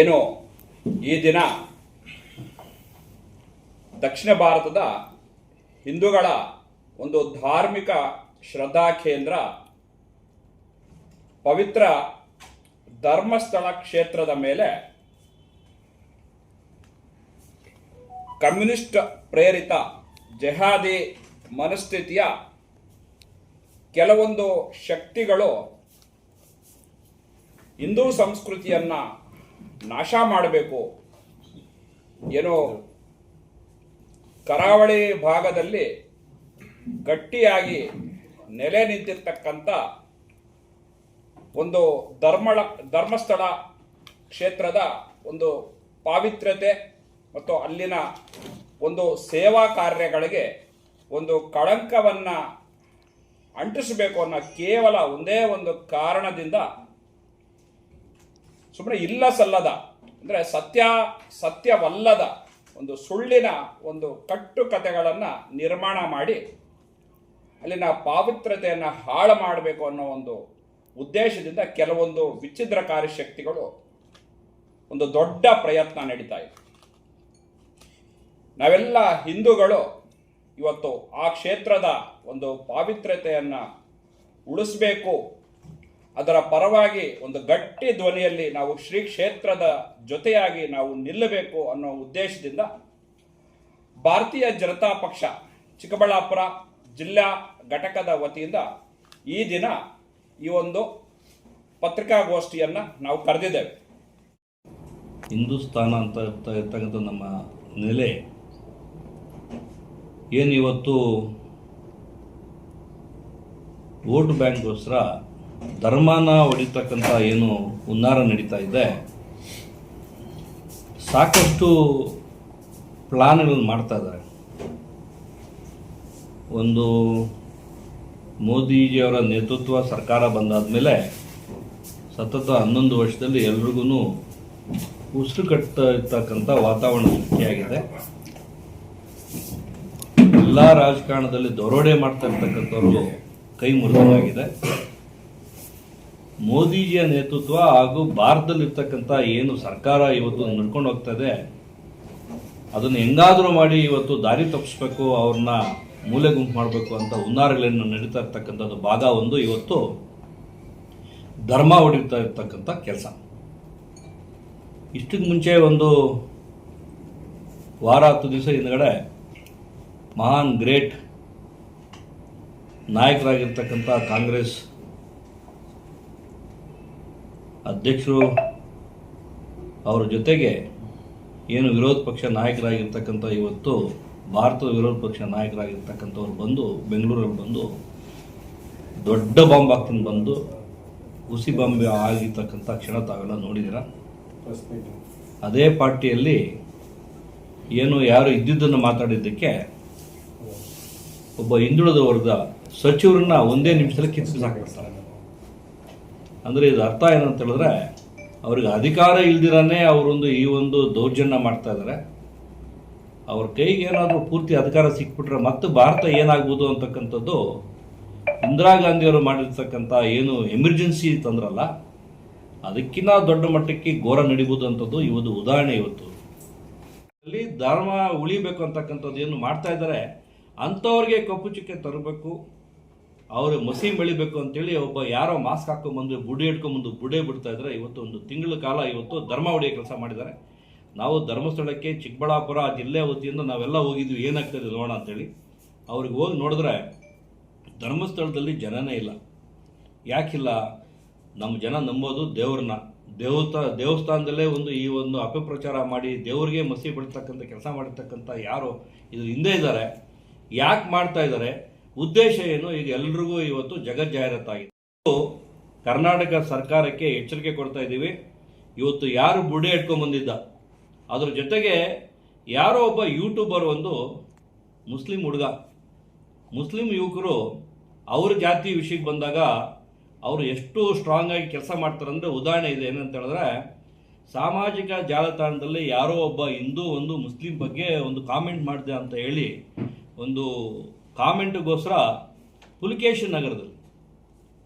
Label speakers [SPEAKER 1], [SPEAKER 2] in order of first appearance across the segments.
[SPEAKER 1] ಏನು ಈ ದಿನ ದಕ್ಷಿಣ ಭಾರತದ ಹಿಂದೂಗಳ ಒಂದು ಧಾರ್ಮಿಕ ಶ್ರದ್ಧಾ ಕೇಂದ್ರ ಪವಿತ್ರ ಧರ್ಮಸ್ಥಳ ಕ್ಷೇತ್ರದ ಮೇಲೆ ಕಮ್ಯುನಿಸ್ಟ್ ಪ್ರೇರಿತ ಜೆಹಾದಿ ಮನಸ್ಥಿತಿಯ ಕೆಲವೊಂದು ಶಕ್ತಿಗಳು ಹಿಂದೂ ಸಂಸ್ಕೃತಿಯನ್ನ ನಾಶ ಮಾಡಬೇಕು. ಏನೋ ಕರಾವಳಿ ಭಾಗದಲ್ಲಿ ಗಟ್ಟಿಯಾಗಿ ನೆಲೆ ನಿಂತಿರ್ತಕ್ಕಂಥ ಒಂದು ಧರ್ಮಳ, ಧರ್ಮಸ್ಥಳ ಕ್ಷೇತ್ರದ ಒಂದು ಪಾವಿತ್ರ್ಯತೆ ಮತ್ತು ಅಲ್ಲಿನ ಒಂದು ಸೇವಾ ಕಾರ್ಯಗಳಿಗೆ ಒಂದು ಕಳಂಕವನ್ನು ಅಂಟಿಸಬೇಕು ಅನ್ನೋ ಕೇವಲ ಒಂದೇ ಒಂದು ಕಾರಣದಿಂದ ಸುಮ್ಮನೆ ಇಲ್ಲ ಸಲ್ಲದ. ಅಂದರೆ ಸತ್ಯ, ಸತ್ಯವಲ್ಲದ ಒಂದು ಸುಳ್ಳಿನ ಒಂದು ಕಟ್ಟು ಕಥೆಗಳನ್ನು ನಿರ್ಮಾಣ ಮಾಡಿ ಅಲ್ಲಿನ ಪಾವಿತ್ರ್ಯತೆಯನ್ನು ಹಾಳು ಮಾಡಬೇಕು ಅನ್ನೋ ಒಂದು ಉದ್ದೇಶದಿಂದ ಕೆಲವೊಂದು ವಿಚ್ಛಿದ್ರಕಾರಿ ಶಕ್ತಿಗಳು ಒಂದು ದೊಡ್ಡ ಪ್ರಯತ್ನ ನಡೀತಾ ಇದೆ. ನಾವೆಲ್ಲ ಹಿಂದೂಗಳು ಇವತ್ತು ಆ ಕ್ಷೇತ್ರದ ಒಂದು ಪಾವಿತ್ರ್ಯತೆಯನ್ನು ಉಳಿಸ್ಬೇಕು ಅದರ ಪರವಾಗಿ ಒಂದು ಗಟ್ಟಿ ಧ್ವನಿಯಲ್ಲಿ ನಾವು ಶ್ರೀ ಕ್ಷೇತ್ರದ ಜೊತೆಯಾಗಿ ನಾವು ನಿಲ್ಲಬೇಕು ಅನ್ನೋ ಉದ್ದೇಶದಿಂದ ಭಾರತೀಯ ಜನತಾ ಪಕ್ಷ ಚಿಕ್ಕಬಳ್ಳಾಪುರ ಜಿಲ್ಲಾ ಘಟಕದ ವತಿಯಿಂದ ಈ ದಿನ ಈ ಒಂದು ಪತ್ರಿಕಾಗೋಷ್ಠಿಯನ್ನು ನಾವು ಕರೆದಿದ್ದೇವೆ.
[SPEAKER 2] ಹಿಂದೂಸ್ತಾನ ಅಂತ ಇರ್ತ- ಇರ್ತಕ್ಕಂಥ ನಮ್ಮ ನೆಲೆ ಏನು ಇವತ್ತು ವೋಟ್ ಬ್ಯಾಂಕ್ಗೋಸ್ಕರ ಧರ್ಮನ ಹೊಡಿತಕ್ಕಂಥ ಏನು ಹುನ್ನಾರ ನಡೀತಾ ಇದೆ, ಸಾಕಷ್ಟು ಪ್ಲಾನ್ಗಳನ್ನು ಮಾಡ್ತಾ ಇದ್ದಾರೆ. ಒಂದು ಮೋದಿಜಿಯವರ ನೇತೃತ್ವ ಸರ್ಕಾರ ಬಂದಾದ ಮೇಲೆ ಸತತ ಹನ್ನೊಂದು ವರ್ಷದಲ್ಲಿ ಎಲ್ರಿಗೂ ಉಸಿರು ಕಟ್ಟತಕ್ಕಂಥ ವಾತಾವರಣ ಸೃಷ್ಟಿಯಾಗಿದೆ. ಎಲ್ಲ ರಾಜಕಾರಣದಲ್ಲಿ ದರೋಡೆ ಮಾಡ್ತಾ ಇರ್ತಕ್ಕಂಥವ್ರು ಕೈ ಮುರಿದಾಗಿದೆ. ಮೋದಿಜಿಯ ನೇತೃತ್ವ ಹಾಗೂ ಭಾರತದಲ್ಲಿರ್ತಕ್ಕಂಥ ಏನು ಸರ್ಕಾರ ಇವತ್ತು ನಡ್ಕೊಂಡು ಹೋಗ್ತಾ ಇದೆ, ಅದನ್ನು ಹೆಂಗಾದರೂ ಮಾಡಿ ಇವತ್ತು ದಾರಿ ತಪ್ಪಿಸ್ಬೇಕು, ಅವ್ರನ್ನ ಮೂಲೆ ಗುಂಪು ಮಾಡಬೇಕು ಅಂತ ಹುನ್ನಾರಗಳನ್ನು ನಡೀತಾ ಇರ್ತಕ್ಕಂಥದ್ದು ಭಾಗ ಒಂದು. ಇವತ್ತು ಧರ್ಮ ಹೊಡಿತಾ ಇರ್ತಕ್ಕಂಥ ಕೆಲಸ. ಇಷ್ಟಕ್ಕೆ ಮುಂಚೆ ಒಂದು ವಾರ, ಹತ್ತು ದಿವಸ ಹಿಂದ್ಗಡೆ ಮಹಾನ್, ಗ್ರೇಟ್ ನಾಯಕರಾಗಿರ್ತಕ್ಕಂಥ ಕಾಂಗ್ರೆಸ್ ಅಧ್ಯಕ್ಷರು ಅವರ ಜೊತೆಗೆ ಏನು ವಿರೋಧ ಪಕ್ಷ ನಾಯಕರಾಗಿರ್ತಕ್ಕಂಥ ಇವತ್ತು, ಭಾರತದ ವಿರೋಧ ಪಕ್ಷ ನಾಯಕರಾಗಿರ್ತಕ್ಕಂಥವ್ರು ಬಂದು, ಬೆಂಗಳೂರಲ್ಲಿ ಬಂದು, ದೊಡ್ಡ ಬಾಂಬ್ ಹಾಕ್ಕೊಂಡು ಬಂದು, ಹುಸಿ ಬಾಂಬೆ ಆಗಿರ್ತಕ್ಕಂಥ ಕ್ಷಣ ತಾವೆಲ್ಲ ನೋಡಿದಿರ ಅದೇ ಪಾರ್ಟಿಯಲ್ಲಿ ಏನು ಯಾರು ಇದ್ದಿದ್ದನ್ನು ಮಾತಾಡಿದ್ದಕ್ಕೆ ಒಬ್ಬ ಹಿಂದುಳಿದ ವರ್ಗ ಸಚಿವರನ್ನ ಒಂದೇ ನಿಮಿಷದಲ್ಲಿ ಕಿತ್ತು ಹಾಕ್ಬಿಡ್ತಾರೆ ಅಂದರೆ ಇದು ಅರ್ಥ ಏನಂತ ಹೇಳಿದ್ರೆ, ಅವ್ರಿಗೆ ಅಧಿಕಾರ ಇಲ್ದಿರಾನೇ ಅವರೊಂದು ಈ ಒಂದು ದೌರ್ಜನ್ಯ ಮಾಡ್ತಾ ಇದ್ದಾರೆ ಅವ್ರ ಕೈಗೆ ಏನಾದರೂ ಪೂರ್ತಿ ಅಧಿಕಾರ ಸಿಕ್ಬಿಟ್ರೆ ಮತ್ತೆ ಭಾರತ ಏನಾಗ್ಬೋದು ಅಂತಕ್ಕಂಥದ್ದು ಇಂದಿರಾ ಗಾಂಧಿಯವರು ಮಾಡಿರ್ತಕ್ಕಂಥ ಏನು ಎಮರ್ಜೆನ್ಸಿ ತಂದ್ರಲ್ಲ ಅದಕ್ಕಿಂತ ದೊಡ್ಡ ಮಟ್ಟಕ್ಕೆ ಘೋರ ನಡಿಬೋದು ಅಂತದ್ದು ಇವತ್ತು ಉದಾಹರಣೆ ಇವತ್ತು. ಅಲ್ಲಿ ಧರ್ಮ ಉಳಿಬೇಕು ಅಂತಕ್ಕಂಥದ್ದು ಏನು ಮಾಡ್ತಾ ಇದ್ದಾರೆ ಅಂಥವ್ರಿಗೆ ಕಪ್ಪು ಚುಕ್ಕೆ ತರಬೇಕು ಅವರು ಮಸಿ ಬೆಳಿಬೇಕು ಅಂತೇಳಿ ಒಬ್ಬ ಯಾರೋ ಮಾಸ್ಕ್ ಹಾಕೊಂಬಂದು ಬುಡಿ ಹಿಡ್ಕೊಂಬಂದು ಬುಡೆ ಬಿಡ್ತಾ ಇದ್ರೆ ಇವತ್ತು ಒಂದು ತಿಂಗಳ ಕಾಲ ಇವತ್ತು ಧರ್ಮ ಕೆಲಸ ಮಾಡಿದ್ದಾರೆ. ನಾವು ಧರ್ಮಸ್ಥಳಕ್ಕೆ ಚಿಕ್ಕಬಳ್ಳಾಪುರ ಜಿಲ್ಲೆ ವತಿಯಿಂದ ನಾವೆಲ್ಲ ಹೋಗಿದ್ವಿ ಏನಾಗ್ತದೆ ನೋಡೋಣ ಅಂತೇಳಿ. ಅವ್ರಿಗೆ ಹೋಗಿ ನೋಡಿದ್ರೆ ಧರ್ಮಸ್ಥಳದಲ್ಲಿ ಜನನೇ ಇಲ್ಲ. ಯಾಕಿಲ್ಲ? ನಮ್ಮ ಜನ ನಂಬೋದು ದೇವ್ರನ್ನ. ದೇವತ ದೇವಸ್ಥಾನದಲ್ಲೇ ಒಂದು ಈ ಒಂದು ಅಪಪ್ರಚಾರ ಮಾಡಿ ದೇವ್ರಿಗೆ ಮಸಿ ಬಿಡ್ತಕ್ಕಂಥ ಕೆಲಸ ಮಾಡಿರ್ತಕ್ಕಂಥ ಯಾರು ಇದ್ರ ಹಿಂದೆ ಇದ್ದಾರೆ. ಯಾಕೆ ಮಾಡ್ತಾ ಇದ್ದಾರೆ? ಉದ್ದೇಶ ಏನು? ಈಗ ಎಲ್ರಿಗೂ ಇವತ್ತು ಜಗತ್ ಕರ್ನಾಟಕ ಸರ್ಕಾರಕ್ಕೆ ಎಚ್ಚರಿಕೆ ಕೊಡ್ತಾ ಇದ್ದೀವಿ. ಇವತ್ತು ಯಾರು ಬುಡೆ ಬಂದಿದ್ದ? ಅದ್ರ ಜೊತೆಗೆ ಯಾರೋ ಒಬ್ಬ ಯೂಟ್ಯೂಬರ್ ಒಂದು ಮುಸ್ಲಿಂ ಹುಡುಗ. ಮುಸ್ಲಿಂ ಯುವಕರು ಅವ್ರ ಜಾತಿ ವಿಷಯಕ್ಕೆ ಬಂದಾಗ ಅವರು ಎಷ್ಟು ಸ್ಟ್ರಾಂಗ್ ಆಗಿ ಕೆಲಸ ಮಾಡ್ತಾರೆ. ಅಂದರೆ ಉದಾಹರಣೆ ಇದೆ, ಏನಂತ ಹೇಳಿದ್ರೆ ಸಾಮಾಜಿಕ ಜಾಲತಾಣದಲ್ಲಿ ಯಾರೋ ಒಬ್ಬ ಹಿಂದೂ ಒಂದು ಮುಸ್ಲಿಂ ಬಗ್ಗೆ ಒಂದು ಕಾಮೆಂಟ್ ಮಾಡಿದೆ ಅಂತ ಹೇಳಿ ಒಂದು ಕಾಮೆಂಟ್ಗೋಸ್ಕರ ಪುಲಿಕೇಶನ್ ನಗರದಲ್ಲಿ.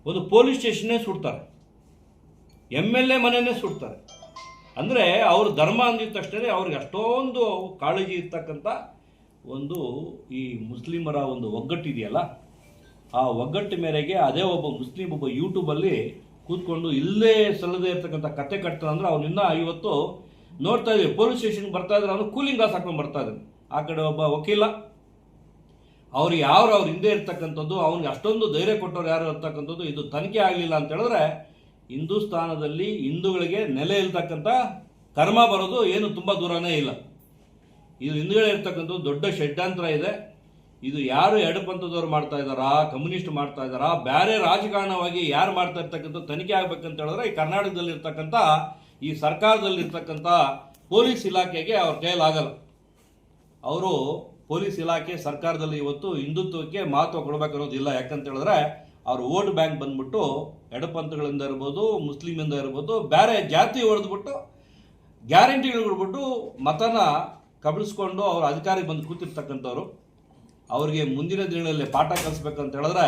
[SPEAKER 2] ಒಂದು ಪೊಲೀಸ್ ಸ್ಟೇಷನ್ನೇ ಸುಡ್ತಾರೆ. ಎಂ ಎಲ್ ಎ ಮನೆಯೇ ಸುಡ್ತಾರೆ. ಅಂದರೆ ಅವರು ಧರ್ಮ ಅಂದಿದ ತಕ್ಷಣ ಅವ್ರಿಗೆ ಅಷ್ಟೊಂದು ಕಾಳಜಿ ಇರ್ತಕ್ಕಂಥ ಒಂದು ಈ ಮುಸ್ಲಿಮರ ಒಂದು ಒಗ್ಗಟ್ಟಿದೆಯಲ್ಲ ಆ ಒಗ್ಗಟ್ಟು ಮೇರೆಗೆ ಅದೇ ಒಬ್ಬ ಮುಸ್ಲಿಂ, ಒಬ್ಬ ಯೂಟ್ಯೂಬಲ್ಲಿ ಕೂತ್ಕೊಂಡು ಇಲ್ಲೇ ಸಲ್ಲದೇ ಇರ್ತಕ್ಕಂಥ ಕತೆ ಕಟ್ತಾನೆ ಅಂದ್ರೆ ಅವನಿಂದ ಇವತ್ತು ನೋಡ್ತಾ ಇದ್ದೀವಿ ಪೊಲೀಸ್ ಸ್ಟೇಷನ್ಗೆ ಬರ್ತಾ ಇದ್ರೆ ಅವನು ಕೂಲಿಂಗ್ ಗ್ಲಾಸ್ ಹಾಕೊಂಡು ಬರ್ತಾ ಇದ್ದಾನೆ. ಆ ಕಡೆ ಒಬ್ಬ ವಕೀಲ ಅವ್ರು ಯಾರು ಅವ್ರ ಹಿಂದೆ ಇರ್ತಕ್ಕಂಥದ್ದು, ಅವ್ನಿಗೆ ಅಷ್ಟೊಂದು ಧೈರ್ಯ ಕೊಟ್ಟವ್ರು ಯಾರು ಇರ್ತಕ್ಕಂಥದ್ದು ಇದು ತನಿಖೆ ಆಗಲಿಲ್ಲ ಅಂತ ಹೇಳಿದ್ರೆ ಹಿಂದೂಸ್ತಾನದಲ್ಲಿ ಹಿಂದೂಗಳಿಗೆ ನೆಲೆ ಇರ್ತಕ್ಕಂಥ ಕರ್ಮ ಬರೋದು ಏನು ತುಂಬ ದೂರನೇ ಇಲ್ಲ. ಇದು ಹಿಂದುಗಡೆ ಇರ್ತಕ್ಕಂಥದ್ದು ದೊಡ್ಡ ಷಡ್ಯಂತ್ರ ಇದೆ. ಇದು ಯಾರು ಎಡಪಂಥದವ್ರು ಮಾಡ್ತಾ ಇದ್ದಾರಾ, ಕಮ್ಯುನಿಸ್ಟ್ ಮಾಡ್ತಾ ಇದ್ದಾರಾ ಬೇರೆ ರಾಜಕಾರಣವಾಗಿ ಯಾರು ಮಾಡ್ತಾ ಇರ್ತಕ್ಕಂಥ ತನಿಖೆ ಆಗ್ಬೇಕಂತ ಹೇಳಿದ್ರೆ ಈ ಕರ್ನಾಟಕದಲ್ಲಿರ್ತಕ್ಕಂಥ, ಈ ಸರ್ಕಾರದಲ್ಲಿರ್ತಕ್ಕಂಥ ಪೊಲೀಸ್ ಇಲಾಖೆಗೆ ಅವ್ರ ಕೈಲಾಗಲ್ಲ ಅವರು ಪೊಲೀಸ್ ಇಲಾಖೆ ಸರ್ಕಾರದಲ್ಲಿ ಇವತ್ತು ಹಿಂದುತ್ವಕ್ಕೆ ಮಹತ್ವ ಕೊಡಬೇಕನ್ನೋದಿಲ್ಲ ಯಾಕಂತ ಹೇಳಿದ್ರೆ ಅವ್ರ ವೋಟ್ ಬ್ಯಾಂಕ್ ಬಂದ್ಬಿಟ್ಟು ಎಡಪಂಥಗಳಿಂದ ಇರ್ಬೋದು, ಮುಸ್ಲಿಮಿಂದ ಇರ್ಬೋದು ಬೇರೆ ಜಾತಿ ಹೊಡೆದ್ಬಿಟ್ಟು ಗ್ಯಾರಂಟಿಗಳು ಕೊಡ್ಬಿಟ್ಟು ಮತನ ಕಬಳಿಸ್ಕೊಂಡು ಅವ್ರ ಅಧಿಕಾರಿಗೆ ಬಂದು ಕೂತಿರ್ತಕ್ಕಂಥವ್ರು. ಅವ್ರಿಗೆ ಮುಂದಿನ ದಿನಗಳಲ್ಲಿ ಪಾಠ ಕಲಿಸ್ಬೇಕಂತ ಹೇಳಿದ್ರೆ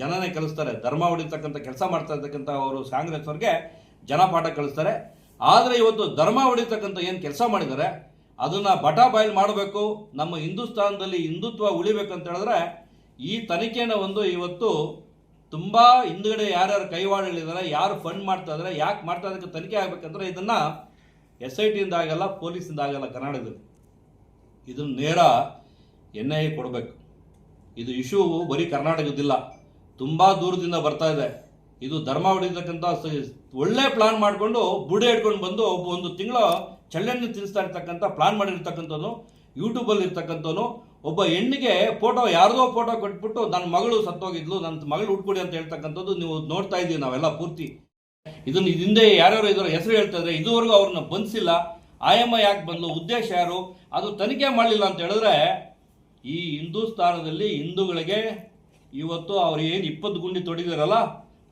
[SPEAKER 2] ಜನನೇ ಕಲಿಸ್ತಾರೆ. ಧರ್ಮ ಹೊಡಿತಕ್ಕಂಥ ಕೆಲಸ ಮಾಡ್ತಾ ಇರ್ತಕ್ಕಂಥ ಅವರು ಕಾಂಗ್ರೆಸ್ ಅವ್ರಿಗೆ ಜನ ಪಾಠ ಕಲಿಸ್ತಾರೆ. ಆದರೆ ಇವತ್ತು ಧರ್ಮ ಹೊಡಿತಕ್ಕಂಥ ಏನು ಕೆಲಸ ಮಾಡಿದ್ದಾರೆ? ಅದನ್ನ ಬಟಾ ಬಾಯ್ಲ್ ಮಾಡಬೇಕು, ನಮ್ಮ ಹಿಂದೂಸ್ತಾನದಲ್ಲಿ ಹಿಂದುತ್ವ ಉಳಿಬೇಕಂತ ಹೇಳಿದ್ರೆ, ಈ ತನಿಖೆನ ಒಂದು ಇವತ್ತು ತುಂಬ ಹಿಂದುಗಡೆ ಯಾರ್ಯಾರು ಕೈವಾಡಲಿದ್ದಾರೆ, ಯಾರು ಫಂಡ್ ಮಾಡ್ತಾ ಇದ್ದಾರೆ, ಯಾಕೆ ಮಾಡ್ತಾ ಇದಕ್ಕೆ ತನಿಖೆ ಆಗಬೇಕಂದ್ರೆ ಇದನ್ನ ಎಸ್ ಐ ಟಿಯಿಂದ ಆಗಲ್ಲ ಪೊಲೀಸಿಂದ ಆಗಲ್ಲ, ಕರ್ನಾಟಕದಲ್ಲಿ. ಇದನ್ನು ನೇರ ಎನ್ ಐ ಕೊಡಬೇಕು. ಇದು ಇಶ್ಯೂ ಬರೀ ಕರ್ನಾಟಕದಿಲ್ಲ ತುಂಬ ದೂರದಿಂದ ಬರ್ತಾ ಇದೆ. ಇದು ಧರ್ಮ ಹೊಡಿತಕ್ಕಂಥ ಒಳ್ಳೆ ಪ್ಲಾನ್ ಮಾಡಿಕೊಂಡು ಬುಡೆ ಇಟ್ಕೊಂಡು ಬಂದು ಒಬ್ಬ ಒಂದು ತಿಂಗಳ ಚಳ್ಳೆಣ್ಣೆ ತಿನ್ನಿಸ್ತಾ ಇರ್ತಕ್ಕಂಥ ಪ್ಲಾನ್ ಮಾಡಿರ್ತಕ್ಕಂಥದ್ದು ಯೂಟ್ಯೂಬಲ್ಲಿ ಇರ್ತಕ್ಕಂಥವನು ಒಬ್ಬ ಹೆಣ್ಣಿಗೆ ಫೋಟೋ ಯಾರ್ದೋ ಫೋಟೋ ಕೊಟ್ಬಿಟ್ಟು ನನ್ನ ಮಗಳು ಸತ್ತೋಗಿದ್ಲು, ನನ್ನ ಮಗಳು ಉಟ್ಕೊಡಿ ಅಂತ ಹೇಳ್ತಕ್ಕಂಥದ್ದು ನೀವು ನೋಡ್ತಾ ಇದ್ದೀವಿ ನಾವೆಲ್ಲ ಪೂರ್ತಿ. ಇದನ್ನು ಇದ್ ಹಿಂದೆ ಯಾರ್ಯಾರು ಇದರ ಹೆಸರು ಹೇಳ್ತಾ ಇದ್ರೆ ಇದುವರೆಗೂ ಅವ್ರನ್ನ ಬಂಧಿಸಿಲ್ಲ ಆಯಮ್ಮ ಯಾಕೆ ಬಂದ್ಲು, ಉದ್ದೇಶ ಯಾರು, ಅದು ತನಿಖೆ ಮಾಡಲಿಲ್ಲ ಅಂತ ಹೇಳಿದ್ರೆ ಈ ಹಿಂದೂಸ್ತಾನದಲ್ಲಿ ಹಿಂದೂಗಳಿಗೆ ಇವತ್ತು ಅವ್ರು ಏನು ಇಪ್ಪತ್ತು ಗುಂಡಿ ತೊಡಿದಾರಲ್ಲ,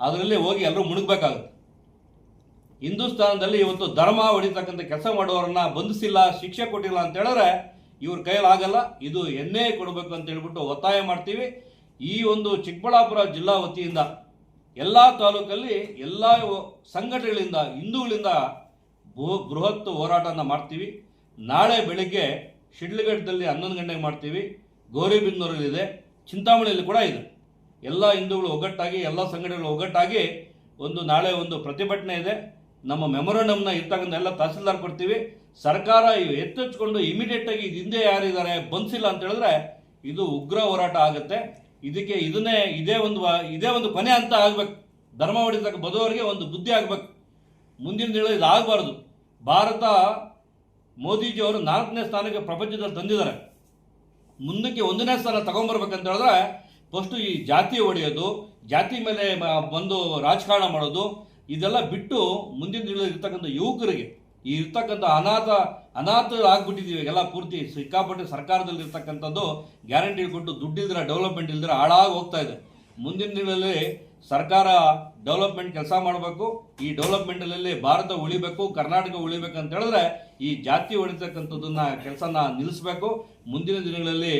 [SPEAKER 2] ಅದರಲ್ಲಿ ಹೋಗಿ ಎಲ್ಲರೂ ಮುಳುಗಬೇಕಾಗುತ್ತೆ ಹಿಂದೂಸ್ತಾನದಲ್ಲಿ ಇವತ್ತು ಧರ್ಮ ಹೊಡಿತಕ್ಕಂಥ ಕೆಲಸ ಮಾಡೋರನ್ನ ಬಂಧಿಸಿಲ್ಲ, ಶಿಕ್ಷೆ ಕೊಟ್ಟಿಲ್ಲ ಅಂತ ಹೇಳಿದ್ರೆ ಇವ್ರ ಕೈಲಾಗಲ್ಲ ಇದು ಎಣ್ಣೆ ಕೊಡಬೇಕು ಅಂತ ಹೇಳ್ಬಿಟ್ಟು ಒತ್ತಾಯ ಮಾಡ್ತೀವಿ. ಈ ಒಂದು ಚಿಕ್ಕಬಳ್ಳಾಪುರ ಜಿಲ್ಲಾ ವತಿಯಿಂದ ಎಲ್ಲ ತಾಲೂಕಲ್ಲಿ ಎಲ್ಲ ಸಂಘಟನೆಗಳಿಂದ, ಹಿಂದೂಗಳಿಂದ ಬೃಹತ್ ಹೋರಾಟನ ಮಾಡ್ತೀವಿ. ನಾಳೆ ಬೆಳಿಗ್ಗೆ ಶಿಡ್ಲಘಟ್ಟದಲ್ಲಿ ಹನ್ನೊಂದು ಗಂಟೆಗೆ ಮಾಡ್ತೀವಿ. ಗೌರಿಬಿದನೂರಲ್ಲಿದೆ ಚಿಂತಾಮಣಿಯಲ್ಲಿ ಕೂಡ ಇದೆ. ಎಲ್ಲ ಹಿಂದೂಗಳು ಒಗ್ಗಟ್ಟಾಗಿ, ಎಲ್ಲ ಸಂಘಟನೆಗಳು ಒಗ್ಗಟ್ಟಾಗಿ ಒಂದು ನಾಳೆ ಒಂದು ಪ್ರತಿಭಟನೆ ಇದೆ. ನಮ್ಮ ಮೆಮೊರಂಡಮ್ನ ಇರ್ತಕ್ಕಂಥ ಎಲ್ಲ ತಹಸೀಲ್ದಾರ್ ಕೊಡ್ತೀವಿ. ಸರ್ಕಾರ ಎತ್ತೆಚ್ಕೊಂಡು ಇಮಿಡಿಯೇಟ್ ಆಗಿ ಇದು ಹಿಂದೆ ಯಾರಿದ್ದಾರೆ ಬನ್ಸಿಲ್ಲ ಅಂತ ಹೇಳಿದ್ರೆ ಇದು ಉಗ್ರ ಹೋರಾಟ ಆಗುತ್ತೆ. ಇದಕ್ಕೆ ಇದನ್ನೇ ಇದೇ ಒಂದು ಇದೇ ಒಂದು ಕೊನೆ ಅಂತ ಆಗ್ಬೇಕು. ಧರ್ಮ ಹೊಡಿತಕ್ಕ ಬದುವರಿಗೆ ಒಂದು ಬುದ್ಧಿ ಆಗ್ಬೇಕು. ಮುಂದಿನ ದಿನ ಇದು ಆಗಬಾರ್ದು. ಭಾರತ ಮೋದಿಜಿಯವರು ನಾಲ್ಕನೇ ಸ್ಥಾನಕ್ಕೆ ಪ್ರಪಂಚದಲ್ಲಿ ತಂದಿದ್ದಾರೆ. ಮುಂದಕ್ಕೆ ಒಂದನೇ ಸ್ಥಾನ ತಗೊಂಬರ್ಬೇಕಂತ ಹೇಳಿದ್ರೆ ಫಸ್ಟು ಈ ಜಾತಿ ಹೊಡೆಯೋದು ಜಾತಿ ಮೇಲೆ ಬಂದು ರಾಜಕಾರಣ ಮಾಡೋದು ಇದೆಲ್ಲ ಬಿಟ್ಟು ಮುಂದಿನ ದಿನಗಳಲ್ಲಿ ಇರ್ತಕ್ಕಂಥ ಯುವಕರಿಗೆ, ಈ ಇರ್ತಕ್ಕಂಥ ಅನಾಥ ಅನಾಥರಾಗ್ಬಿಟ್ಟಿದ್ದೀವಿ ಎಲ್ಲ ಪೂರ್ತಿ ಸಿಕ್ಕಾಪಟ್ಟೆ ಸರ್ಕಾರದಲ್ಲಿ ಇರ್ತಕ್ಕಂಥದ್ದು ಗ್ಯಾರಂಟಿ ಕೊಟ್ಟು ದುಡ್ಡಿದ್ರೆ ಡೆವಲಪ್ಮೆಂಟ್ ಇಲ್ದಿರ ಹಾಳಾಗಿ ಹೋಗ್ತಾ ಇದೆ. ಮುಂದಿನ ದಿನಗಳಲ್ಲಿ ಸರ್ಕಾರ ಡೆವಲಪ್ಮೆಂಟ್ ಕೆಲಸ ಮಾಡಬೇಕು, ಈ ಡೆವಲಪ್ಮೆಂಟಲ್ಲಿ ಭಾರತ ಉಳಿಬೇಕು, ಕರ್ನಾಟಕ ಉಳಿಬೇಕು ಅಂತ ಹೇಳಿದ್ರೆ ಈ ಜಾತಿ ಹೊಡಿತಕ್ಕಂಥದ್ದನ್ನ ಕೆಲಸನ ನಿಲ್ಲಿಸಬೇಕು. ಮುಂದಿನ ದಿನಗಳಲ್ಲಿ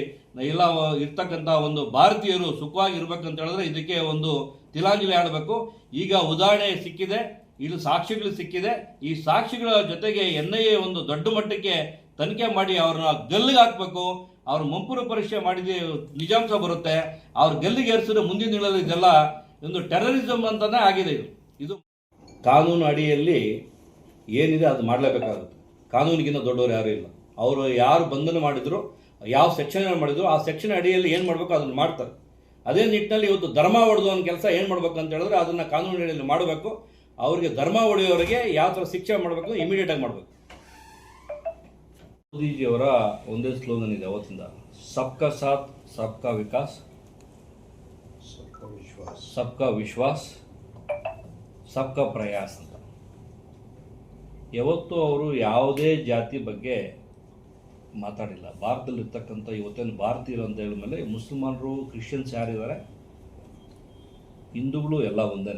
[SPEAKER 2] ಎಲ್ಲ ಇರ್ತಕ್ಕಂಥ ಒಂದು ಭಾರತೀಯರು ಸುಖವಾಗಿ ಇರ್ಬೇಕಂತ ಹೇಳಿದ್ರೆ ಇದಕ್ಕೆ ಒಂದು ತಿಲಾಂಜಲಿ ಆಡಬೇಕು. ಈಗ ಉದಾಹರಣೆ ಸಿಕ್ಕಿದೆ, ಇಲ್ಲಿ ಸಾಕ್ಷಿಗಳು ಸಿಕ್ಕಿದೆ. ಈ ಸಾಕ್ಷಿಗಳ ಜೊತೆಗೆ ಎನ್ ಐ ಎ ಒಂದು ದೊಡ್ಡ ಮಟ್ಟಕ್ಕೆ ತನಿಖೆ ಮಾಡಿ ಅವ್ರನ್ನ ಗಲ್ಲಿಗೆ ಹಾಕ್ಬೇಕು. ಅವ್ರ ಮುಂಪುರ ಪರೀಕ್ಷೆ ಮಾಡಿದ ನಿಜಾಂಶ ಬರುತ್ತೆ. ಅವ್ರ ಗಲ್ಲಿಗೆ ಏರಿಸಿದ್ರೆ ಮುಂದಿನ ದಿನಗಳಲ್ಲಿ ಇದೆಲ್ಲ ಒಂದು ಟೆರರಿಸಮ್ ಅಂತಾನೆ ಆಗಿದೆ ಇದು. ಇದು ಕಾನೂನು ಅಡಿಯಲ್ಲಿ ಏನಿದೆ ಅದು ಮಾಡಲೇಬೇಕಾಗುತ್ತೆ. ಕಾನೂನಿಗಿಂತ ದೊಡ್ಡವರು ಯಾರು ಇಲ್ಲ. ಅವರು ಯಾರು ಬಂಧನ ಮಾಡಿದ್ರು, ಯಾವ ಸೆಕ್ಷನ್ ಮಾಡಿದ್ರು, ಆ ಸೆಕ್ಷನ್ ಅಡಿಯಲ್ಲಿ ಏನು ಮಾಡಬೇಕು ಅದನ್ನು ಮಾಡ್ತಾರೆ. ಅದೇ ನಿಟ್ಟಿನಲ್ಲಿ ಇವತ್ತು ಧರ್ಮ ಹೊಡೆದು ಒಂದು ಕೆಲಸ ಏನು ಮಾಡಬೇಕು ಅಂತ ಹೇಳಿದ್ರೆ ಅದನ್ನು ಕಾನೂನಿನಲ್ಲಿ ಮಾಡಬೇಕು. ಅವರಿಗೆ ಧರ್ಮ ಹೊಡೆಯೋರಿಗೆ ಯಾವ ಥರ ಶಿಕ್ಷೆ ಮಾಡಬೇಕು ಇಮಿಡಿಯೇಟಾಗಿ ಮಾಡಬೇಕು. ಮೋದಿಜಿಯವರ ಒಂದೇ ಸ್ಲೋಗನ್ ಇದೆ ಅವತ್ತಿಂದ. ಸಬ್ಕಾ ಸಾಥ್ ಸಬ್ಕಾ ವಿಕಾಸ್. ಸಬ್ಕಾ ವಿಶ್ವಾಸ್ ಸಬ್ಕಾ ಪ್ರಯಾಸ್ ಅಂತ. ಯಾವತ್ತೂ ಅವರು ಯಾವುದೇ ಜಾತಿ ಬಗ್ಗೆ ಮಾತಾಡಿಲ್ಲ. ಭಾರತದಲ್ಲಿರ್ತಕ್ಕಂಥ ಇವತ್ತೇನು ಭಾರತೀಯರು ಅಂತ ಹೇಳಿದ ಮೇಲೆ ಮುಸಲ್ಮಾನರು, ಕ್ರಿಶ್ಚಿಯನ್ಸ್ ಯಾರಿದ್ದಾರೆ ಹಿಂದೂಗಳು ಎಲ್ಲ ಒಂದೇ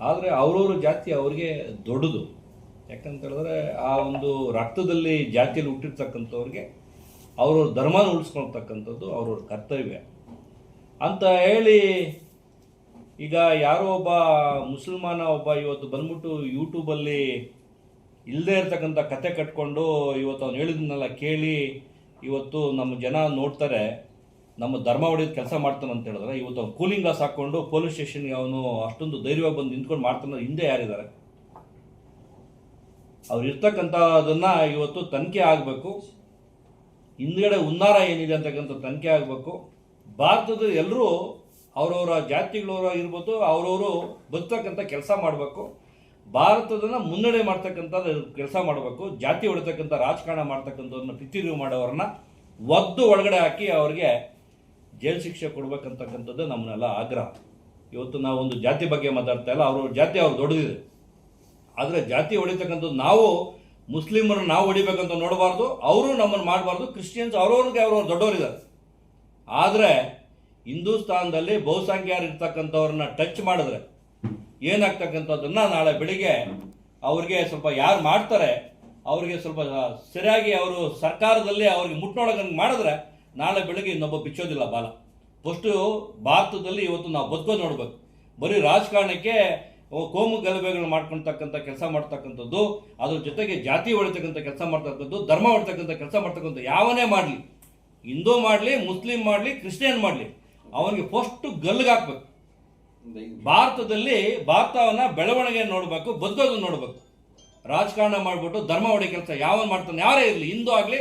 [SPEAKER 2] ಆದರೆ ಅವರವ್ರ ಜಾತಿ ಅವ್ರಿಗೆ ದೊಡ್ಡದು. ಯಾಕಂತ ಹೇಳಿದ್ರೆ ಆ ಒಂದು ರಕ್ತದಲ್ಲಿ ಜಾತಿಯಲ್ಲಿ ಹುಟ್ಟಿರ್ತಕ್ಕಂಥವ್ರಿಗೆ ಅವ್ರವ್ರ ಧರ್ಮನ ಉಳಿಸ್ಕೊಳ್ತಕ್ಕಂಥದ್ದು ಅವ್ರವ್ರ ಕರ್ತವ್ಯ. ಅಂತ ಹೇಳಿ ಈಗ ಯಾರೋ ಒಬ್ಬ ಮುಸಲ್ಮಾನ ಒಬ್ಬ ಇವತ್ತು ಬಂದ್ಬಿಟ್ಟು ಯೂಟ್ಯೂಬಲ್ಲಿ ಇಲ್ಲದೆ ಇರತಕ್ಕಂಥ ಕತೆ ಕಟ್ಕೊಂಡು ಇವತ್ತು ಅವ್ನು ಹೇಳಿದ್ನೆಲ್ಲ ಕೇಳಿ ಇವತ್ತು ನಮ್ಮ ಜನ ನೋಡ್ತಾರೆ, ನಮ್ಮ ಧರ್ಮ ಹೊಡೆಯೋದು ಕೆಲಸ ಮಾಡ್ತಾನೆ ಅಂತ ಹೇಳಿದ್ರೆ, ಇವತ್ತು ಅವ್ನು ಕೂಲಿಂಗ್ ಗ್ಲಾಸ್ ಹಾಕ್ಕೊಂಡು ಪೊಲೀಸ್ ಸ್ಟೇಷನ್ಗೆ ಅವನು ಅಷ್ಟೊಂದು ಧೈರ್ಯವಾಗಿ ಬಂದು ನಿಂತ್ಕೊಂಡು ಮಾಡ್ತಾನೆ ಹಿಂದೆ ಯಾರಿದ್ದಾರೆ. ಅವ್ರು ಇರ್ತಕ್ಕಂಥದನ್ನ ಇವತ್ತು ತನಿಖೆ ಆಗಬೇಕು, ಹಿಂದ್ಗಡೆ ಉನ್ನಾರ ಏನಿದೆ ಅಂತಕ್ಕಂಥ ತನಿಖೆ ಆಗಬೇಕು. ಭಾರತದ ಎಲ್ಲರೂ ಅವರವರ ಜಾತಿಗಳವರ ಇರ್ಬೋದು ಅವರವರು ಬದುಕ್ತಕ್ಕಂಥ ಕೆಲಸ ಮಾಡಬೇಕು. ಭಾರತದನ್ನ ಮುನ್ನಡೆ ಮಾಡ್ತಕ್ಕಂಥ ಕೆಲಸ ಮಾಡಬೇಕು, ಜಾತಿ ಹೊಡಿತಕ್ಕಂಥ ರಾಜಕಾರಣ ಮಾಡ್ತಕ್ಕಂಥವ್ರನ್ನ ಪಿತಿರಿವು ಮಾಡೋರನ್ನ ಒದ್ದು ಒಳಗಡೆ ಹಾಕಿ ಅವ್ರಿಗೆ ಜೈಲು ಶಿಕ್ಷೆ ಕೊಡ್ಬೇಕಂತಕ್ಕಂಥದ್ದು ನಮ್ಮನ್ನೆಲ್ಲ ಆಗ್ರಹ. ಇವತ್ತು ನಾವು ಒಂದು ಜಾತಿ ಬಗ್ಗೆ ಮಾತಾಡ್ತಾ ಇಲ್ಲ, ಅವ್ರ ಜಾತಿ ಅವ್ರು ದೊಡ್ಡದಿದೆ ಆದರೆ ಜಾತಿ ಹೊಡಿತಕ್ಕಂಥದ್ದು ನಾವು ಮುಸ್ಲಿಮರನ್ನ ನಾವು ಹೊಡಿಬೇಕಂತ ನೋಡಬಾರ್ದು, ಅವರು ನಮ್ಮನ್ನು ಮಾಡಬಾರ್ದು, ಕ್ರಿಶ್ಚಿಯನ್ಸ್ ಅವ್ರವ್ರಿಗೆ ಅವ್ರವ್ರು ದೊಡ್ಡವರಿದ್ದಾರೆ. ಆದರೆ ಹಿಂದೂಸ್ತಾನದಲ್ಲಿ ಬಹುಸಂಖ್ಯಾರು ಇರ್ತಕ್ಕಂಥವ್ರನ್ನ ಟಚ್ ಮಾಡಿದ್ರೆ ಏನಾಗ್ತಕ್ಕಂಥದ್ದನ್ನ ನಾಳೆ ಬೆಳಿಗ್ಗೆ ಅವ್ರಿಗೆ ಸ್ವಲ್ಪ ಯಾರು ಮಾಡ್ತಾರೆ, ಅವ್ರಿಗೆ ಸ್ವಲ್ಪ ಸರಿಯಾಗಿ ಅವರು ಸರ್ಕಾರದಲ್ಲಿ ಅವ್ರಿಗೆ ಮುಟ್ಟೊಳಗಂಗೆ ಮಾಡಿದ್ರೆ ನಾಳೆ ಬೆಳಿಗ್ಗೆ ಇನ್ನೊಬ್ಬ ಬಿಚ್ಚೋದಿಲ್ಲ ಬಾಲ. ಫಸ್ಟು ಭಾರತದಲ್ಲಿ ಇವತ್ತು ನಾವು ಬದುಕೋದು ನೋಡ್ಬೇಕು. ಬರೀ ರಾಜಕಾರಣಕ್ಕೆ ಕೋಮು ಗಲಭೆಗಳು ಮಾಡ್ಕೊಳ್ತಕ್ಕಂಥ ಕೆಲಸ ಮಾಡ್ತಕ್ಕಂಥದ್ದು, ಅದ್ರ ಜೊತೆಗೆ ಜಾತಿ ಹೊಡಿತಕ್ಕಂಥ ಕೆಲಸ ಮಾಡ್ತಕ್ಕಂಥದ್ದು, ಧರ್ಮ ಹೊಡಿತಕ್ಕಂಥ ಕೆಲಸ ಮಾಡ್ತಕ್ಕಂಥ ಯಾವನೇ ಮಾಡಲಿ. ಹಿಂದೂ ಮಾಡಲಿ, ಮುಸ್ಲಿಂ ಮಾಡಲಿ, ಕ್ರಿಶ್ಚಿಯನ್ ಮಾಡಲಿ, ಅವನಿಗೆ ಫಸ್ಟು ಗಲ್ಲಿಗೆ ಹಾಕ್ಬೇಕು. ಭಾರತದಲ್ಲಿ ಭಾರತವನ್ನ ಬೆಳವಣಿಗೆ ನೋಡಬೇಕು ಬದುಕೋದನ್ನು ನೋಡಬೇಕು. ರಾಜಕಾರಣ ಮಾಡಿಬಿಟ್ಟು ಧರ್ಮ ಹೊಡೆ ಕೆಲಸ ಯಾವನ್ ಮಾಡ್ತಾನೆ, ಯಾರೇ ಇರಲಿ, ಹಿಂದೂ ಆಗಲಿ,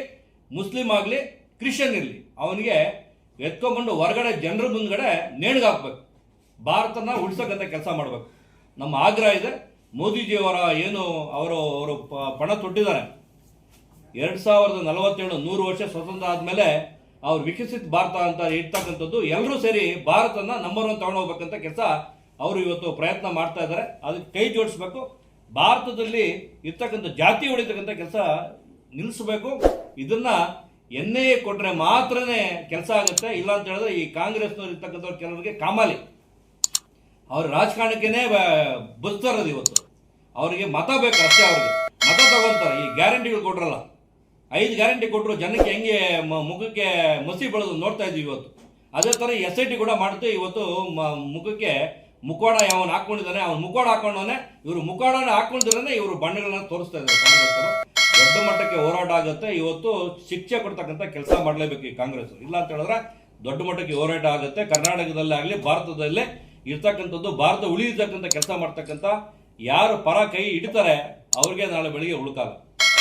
[SPEAKER 2] ಮುಸ್ಲಿಂ ಆಗಲಿ, ಕ್ರಿಶ್ಚಿಯನ್ ಇರಲಿ, ಅವನಿಗೆ ಎತ್ಕೊಂಡ್ಬಂದು ಹೊರಗಡೆ ಜನರ ಮುಂದ್ಗಡೆ ನೇಣಿಗಾಕ್ಬೇಕು ಭಾರತನ ಉಳಿಸೋಕಂತ ಕೆಲಸ ಮಾಡಬೇಕು. ನಮ್ಮ ಆಗ್ರಹ ಇದೆ, ಮೋದಿಜಿಯವರ ಏನು ಅವರು ಅವರು ಪಣ ತೊಟ್ಟಿದ್ದಾರೆ. ಎರಡು ಸಾವಿರದ ನಲವತ್ತೇಳು ನೂರು ವರ್ಷ ಸ್ವತಂತ್ರ ಆದಮೇಲೆ ಅವ್ರು ವಿಕಸಿತ ಭಾರತ ಅಂತ ಇರ್ತಕ್ಕಂಥದ್ದು ಎಲ್ಲರೂ ಸೇರಿ ಭಾರತನ ನಂಬರ್ ಒನ್ ತಗೊಂಡು ಹೋಗ್ಬೇಕಂತ ಕೆಲಸ ಅವರು ಇವತ್ತು ಪ್ರಯತ್ನ ಮಾಡ್ತಾ ಇದ್ದಾರೆ. ಅದಕ್ಕೆ ಕೈ ಜೋಡಿಸ್ಬೇಕು. ಭಾರತದಲ್ಲಿ ಇರ್ತಕ್ಕಂಥ ಜಾತಿ ಹೊಡಿತಕ್ಕಂಥ ಕೆಲಸ ನಿಲ್ಲಿಸಬೇಕು ಇದನ್ನ ಎನ್ ಕೊಟ್ಟರೆ ಮಾತ್ರನೇ ಕೆಲಸ ಆಗುತ್ತೆ. ಇಲ್ಲ ಅಂತ ಹೇಳಿದ್ರೆ ಈ ಕಾಂಗ್ರೆಸ್ನವ್ರು ಇರ್ತಕ್ಕಂಥವ್ರು ಕೆಲವರಿಗೆ ಕಾಮಾಲಿ. ಅವ್ರ ರಾಜಕಾರಣಕ್ಕೇನೆ ಇರೋದು ಇವತ್ತು. ಅವರಿಗೆ ಮತ ಬೇಕು ಅಷ್ಟೇ ಅವ್ರಿಗೆ. ಮತ ತಗೊಂತಾರೆ. ಈ ಗ್ಯಾರಂಟಿಗಳು ಕೊಟ್ರಲ್ಲ. ಐದು ಗ್ಯಾರಂಟಿ ಕೊಟ್ಟರು ಜನಕ್ಕೆ ಹೆಂಗೆ ಮುಖಕ್ಕೆ ಮಸಿ ಬೆಳೆದು ನೋಡ್ತಾ ಇದ್ದೀವಿ ಇವತ್ತು. ಅದೇ ಥರ ಎಸ್ ಐ ಟಿ ಕೂಡ ಮಾಡ್ತು. ಇವತ್ತು ಮುಖಕ್ಕೆ ಮುಖವಾಡ ಯಾವನ್ನ ಹಾಕೊಂಡಿದ್ದಾನೆ, ಅವ್ನು ಮುಖವಾಡ ಹಾಕೊಂಡವನೇ, ಇವರು ಮುಖವಾಡನ ಹಾಕೊಂಡಿದ್ರೆ ಇವರು ಬಣ್ಣಗಳನ್ನ ತೋರಿಸ್ತಾ ಇದ್ದಾರೆ ಕಾಂಗ್ರೆಸ್ಸರು. ದೊಡ್ಡ ಮಟ್ಟಕ್ಕೆ ಹೋರಾಟ ಆಗುತ್ತೆ. ಇವತ್ತು ಶಿಕ್ಷೆ ಕೊಡ್ತಕ್ಕಂಥ ಕೆಲಸ ಮಾಡಲೇಬೇಕು ಈ ಕಾಂಗ್ರೆಸ್ ಇಲ್ಲ ಅಂತ ಹೇಳಿದ್ರೆ ದೊಡ್ಡ ಮಟ್ಟಕ್ಕೆ ಹೋರಾಟ ಆಗುತ್ತೆ. ಕರ್ನಾಟಕದಲ್ಲೇ ಆಗಲಿ, ಭಾರತದಲ್ಲೇ ಇರ್ತಕ್ಕಂಥದ್ದು, ಭಾರತ ಉಳಿಯತಕ್ಕಂಥ ಕೆಲಸ ಮಾಡ್ತಕ್ಕಂಥ ಯಾರು ಪರ ಕೈ ಇಡ್ತಾರೆ ಅವ್ರಿಗೆ ನಾಳೆ ಬೆಳಿಗ್ಗೆ ಉಳ್ಕಾಲ